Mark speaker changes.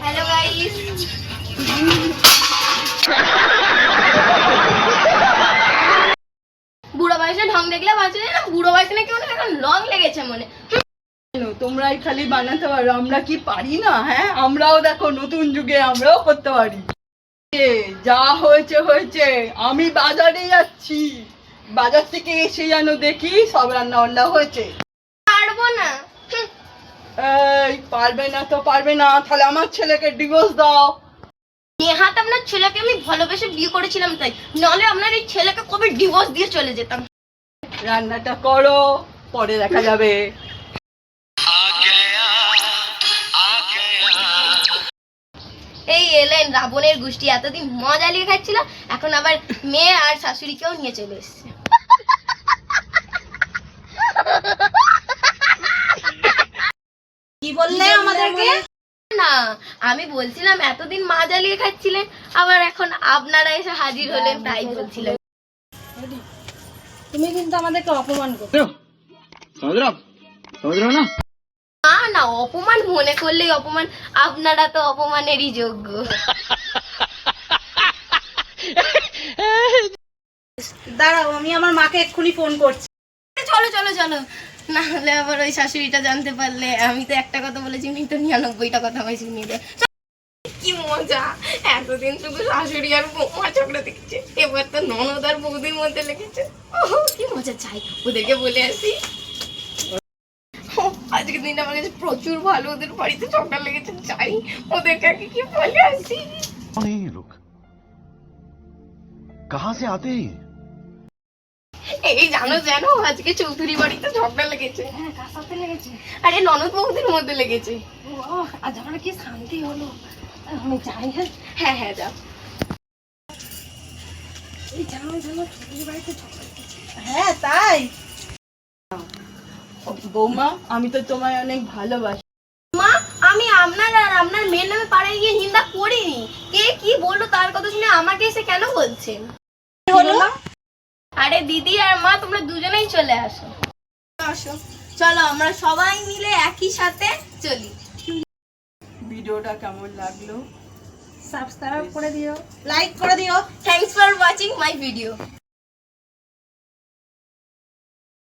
Speaker 1: Hello guys বুড়ো বয়সে ঢং দেখলে বাঁচে না বুড়ো বয়সে নাকি মনে এখন লং লেগেছে মনে।
Speaker 2: তোমরাই খালি বানাতে পারো, আমরা কি পারি না হ্যাঁ? আমরাও দেখো, নতুন যুগে আমরাও করতে পারি। যা হয়েছে হয়েছে। আমি বাজারে যাচ্ছি। বাজার থেকে এসে যেন দেখি সব রান্না বান্না হয়েছে। এই পারবে না তো পারবে না তাহলে আমার ছেলেকে ডিভোর্স দাও।
Speaker 1: নেহাত আপনার ছেলেকে আমি ভালোবেসে বিয়ে করেছিলাম তাই। নাহলে আপনার এই ছেলেকে কবে ডিভোর্স দিয়ে চলে যেতাম?
Speaker 2: রান্নাটা করো পরে দেখা যাবে।
Speaker 1: এই এলেন রাবণের গোষ্ঠী এতদিন মজা লিয়ে খাচ্ছিল এখন আবার মেয়ে আর শাশুড়িকেও নিয়ে চলে এসছে।
Speaker 3: বললে আমাদেরকে? মানে?
Speaker 1: না আমি বলছিলাম এতদিন মা জ্বালিয়ে খাচ্ছিলেন আবার এখন আপনারা এসে হাজির হলেন তাই বলছিলেন
Speaker 3: তুমি কিন্তু আমাদেরকে অপমান
Speaker 4: করছ না?
Speaker 1: না না অপমান মনে করলেই অপমান আপনারা তো অপমানেরই যোগ্য।
Speaker 3: দাঁড়াও আমি আমার মাকে এক্ষুনি ফোন করছি।
Speaker 1: চলো চলো চলো। না হলে আবার ওই শাশুড়িটা জানতে পারলে, আমি তো একটা কথা বলেছি আমি তো নিরানব্বইটা কথা আমায় শুনিয়ে দেয় কি মজা, এতদিন শুধু শাশুড়ি আর বৌমা দেখেছে, এবার তো ননদ আর বৌদির মধ্যে লেগেছে। কি মজা চাই ওদেরকে বলে আসি। আজকের দিনটা আমার কাছে প্রচুর ভালো, ওদের বাড়িতে ঝগড়া লেগেছে চাই ওদেরকে কি বলে আসি।
Speaker 5: লোক। কাহা সে আতে
Speaker 1: এই জানো জানো আজকে চৌধুরী বাড়িতে ঝগড়া লেগেছে।
Speaker 3: হ্যাঁ কার সাথে লেগেছে?
Speaker 1: আরে ননদ বৌদির মধ্যে লেগেছে।
Speaker 3: ও আজ আমার কি শান্তি হলো? আমি যাই হ্যাঁ?
Speaker 1: হ্যাঁ হ্যাঁ যাও।
Speaker 3: এই জানো জানো ছোটদের বাড়িতে ঝগড়া হ্যাঁ তাই।
Speaker 2: বৌমা আমি তো তোমায় অনেক ভালোবাসি।
Speaker 1: মা আমি আপনার আর আপনার মেয়ের নামে পাড়ায় গিয়ে নিন্দা করিনি। কে কি বলল তার কথা শুনে আমাকে এসে কেন বলছেন?
Speaker 3: হলো?
Speaker 1: আরে দিদি আর মা তোমরা দুজনেই চলে আসো। আসো। চলো আমরা সবাই মিলে একই সাথে চলি।
Speaker 2: ভিডিওটা কেমন লাগল?
Speaker 3: সাবস্ক্রাইব করে দিও। লাইক করে দিও।
Speaker 1: Thanks for watching my video